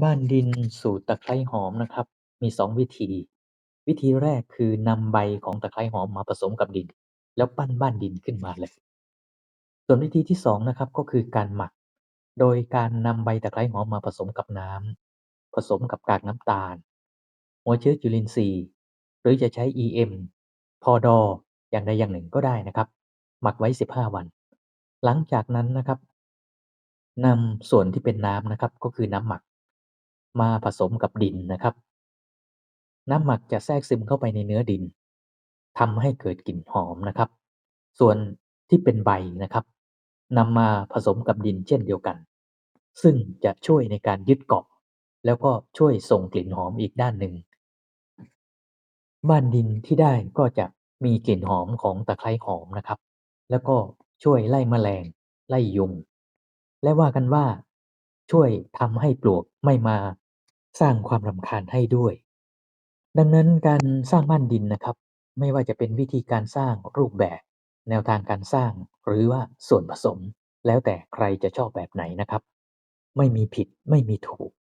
บ้านดินสูตรตะไคร้หอมนะครับ มี 2 วิธี วิธีแรกคือนำใบของตะไคร้หอมมาผสมกับดิน แล้วปั้นบ้านดินขึ้นมาเลย ส่วนวิธีที่ 2 นะครับ ก็คือการหมัก โดยการนำใบตะไคร้หอมมาผสมกับน้ำ ผสมกับกากน้ำตาล หัวเชื้อจุลินทรีย์ หรือจะใช้ EM พอดออย่างใดอย่างหนึ่งก็ได้นะครับ หมักไว้ 15 วัน หลังจากนั้นนะครับนำส่วนที่เป็นน้ำนะครับ ก็คือน้ำหมัก มาผสมกับดินนะครับ น้ำหมักจะแทรกซึมเข้าไปในเนื้อดินทำให้เกิดกลิ่นหอมนะครับ ส่วนที่เป็นใบนะครับนำมาผสมกับดินเช่นเดียวกัน ซึ่งจะช่วยในการยึดเกาะ แล้วก็ช่วยส่งกลิ่นหอมอีกด้านหนึ่ง บ้านดินที่ได้ก็จะมีกลิ่นหอมของตะไคร้หอมนะครับ แล้วก็ช่วยไล่แมลง ไล่ยุง และว่ากันว่า ช่วยทำให้ปลวกไม่มา สร้างความรำคาญให้ด้วย ดังนั้นการสร้างบ้านดินนะครับ ไม่ว่าจะเป็นวิธีการสร้างรูปแบบ แนวทางการสร้าง หรือว่าส่วนผสม แล้วแต่ใครจะชอบแบบไหนนะครับ ไม่มีผิดไม่มีถูก